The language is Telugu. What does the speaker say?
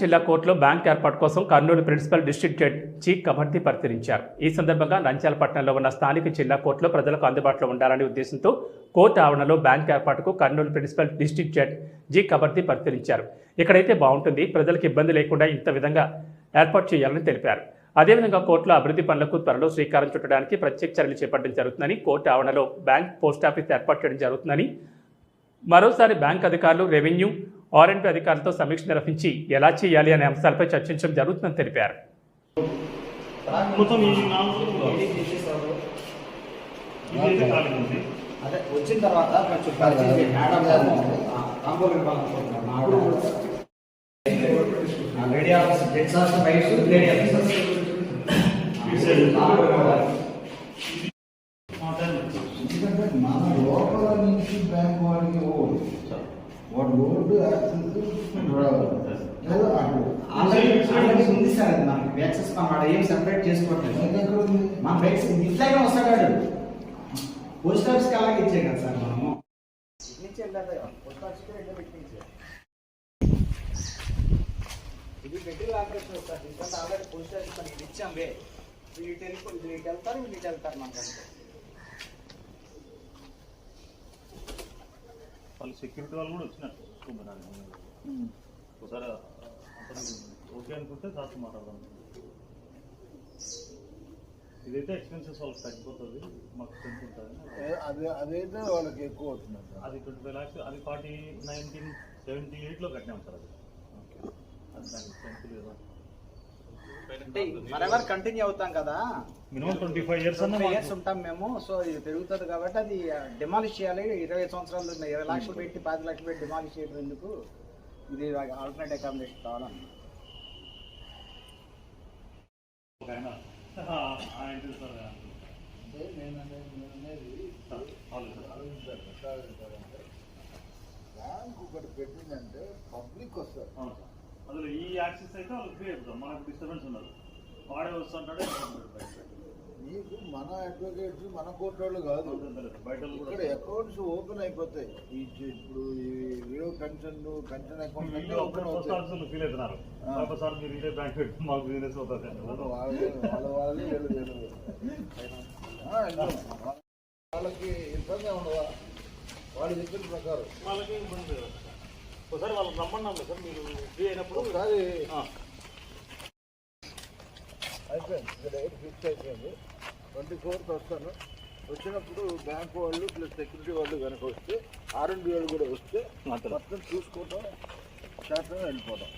జిల్లా కోర్టులో బ్యాంక్ ఏర్పాటు కోసం కర్నూలు ప్రిన్సిపల్ డిస్ట్రిక్ట్ చీఫ్ కబడ్డీ పరిశీలించారు. ఈ సందర్భంగా నంచాలపట్నంలో ఉన్న స్థానిక జిల్లా కోర్టులో ప్రజలకు అందుబాటులో ఉండాలనే ఉద్దేశంతో కోర్టు ఆవరణలో బ్యాంక్ ఏర్పాటుకు కర్నూలు ప్రిన్సిపల్ డిస్ట్రిక్ట్ జడ్జి కబడ్డీ పరిశీలించారు. ఇక్కడైతే బాగుంటుంది. ప్రజలకు ఇబ్బంది లేకుండా ఇంత విధంగా ఏర్పాటు చేయాలని తెలిపారు. అదేవిధంగా కోర్టులో అభివృద్ధి పనులకు త్వరలో శ్రీకారం చుట్టడానికి ప్రత్యేక చర్యలు చేపట్టడం జరుగుతుందని కోర్టు ఆవరణలో బ్యాంక్ పోస్ట్ ఆఫీస్ ఏర్పాటు చేయడం జరుగుతుందని మరోసారి బ్యాంక్ అధికారులు రెవెన్యూ ఆర్ఎండ్పీ అధికారులతో సమీక్ష నిర్వహించి ఎలా చేయాలి అనే అంశాలపై చర్చించడం జరుగుతుందని తెలిపారు. అదే వచ్చిన తర్వాత కొంచెం పరిచయం madam lady officer lady officer వాడు ఆల్రెడీ ఉంది సార్. మనకి యాక్సెస్ మన ఏం సెపరేట్ చేసుకోవట్లేదు. బ్యాంక్ ఎక్కడ ఉంది? మన బైక్స్ ఇట్లాగే వస్తాడు. పోస్ట్ ఆఫీస్కి అలాగే ఇచ్చే కదా సార్ మనము. పోస్ట్ ఆఫీస్కి రెండో పెట్టించే. ఇది పెట్టి ఆపరేషన్ సార్ ఎందుకంటే ఆల్రెడీ పోస్ట్ ఆఫీస్ ఇచ్చాం వే. వీటి వెళ్ళి వీటికి వెళ్తారు వీటికి వెళ్తారు మనకంటే. వాళ్ళు సెక్యూరిటీ వాళ్ళు కూడా వచ్చినట్టు ఒకసారి ఓకే అనుకుంటే దాంతో మాట్లాడదాం. ఇదైతే ఎక్స్పెన్సెస్ వాళ్ళకి తగ్గిపోతుంది మాకు ఉంటుంది అది అదైతే వాళ్ళకి ఎక్కువ అవుతుంది అది ట్వంటీ ఫైవ్ ల్యాక్స్ అది ఫార్టీ నైన్టీన్ సెవెంటీ ఎయిట్లో కట్టినాం సార్ అది. అది దానికి లేదా. అంటే ఫరెవర్ కంటిన్యూ అవుతాం కదా. Minimum twenty five years years ఉంటాం మేము. సో ఇది పెరుగుతుంది కాబట్టి అది డిమాలిష్ చేయాలి. ఇరవై సంవత్సరాలు ఉన్న ఇరవై లక్షలు పెట్టి పది లక్షలు పెట్టి డిమాలిష్ చేయడం ఎందుకు? ఇది ఆల్టర్నేట్ అకామిడేషన్ కావాలన్న. బ్యాంక్ ఒకటి పెట్టిందంటే పబ్లిక్ వస్తారు. అందులో ఈ యాక్సెస్ అయితే వాళ్ళు ఫ్రీ అవుతాం మనకు డిస్టర్బెన్స్ ఉండదు. వాడే వస్తుంటాడే నీకు మన అడ్వకేట్స్ మన కోర్టు వాళ్ళు కాదు ఇక్కడ కూడా అకౌంట్స్ ఓపెన్ అయిపోతాయి. ఈ ఇప్పుడు video concern concern account open అవుతాయి. ఫీల్ అవుతున్నారు. మీరు ఇదే బ్యాంక్ మాకు బిజినెస్ అవుతుంది వాళ్ళే. వాళ్ళకి ఇబ్బంది ఉండవా వాళ్ళు చెప్పిన ప్రకారం. వాళ్ళకి ఇబ్బంది ఒకసారి వాళ్ళకి రమ్మన్నాం సార్ మీరు ఫ్రీ అయినప్పుడు ఒకసారి అయిపోయింది. ఇక్కడ డేట్ ఫిక్స్ అయిపోయింది. ట్వంటీ ఫోర్త్ వస్తాను. వచ్చినప్పుడు బ్యాంక్ వాళ్ళు ప్లస్ సెక్యూరిటీ వాళ్ళు కనుక వస్తే ఆర్ఎండి వాళ్ళు కూడా వస్తే. మొత్తం చూసుకోవటం శాతం వెళ్ళిపోవడం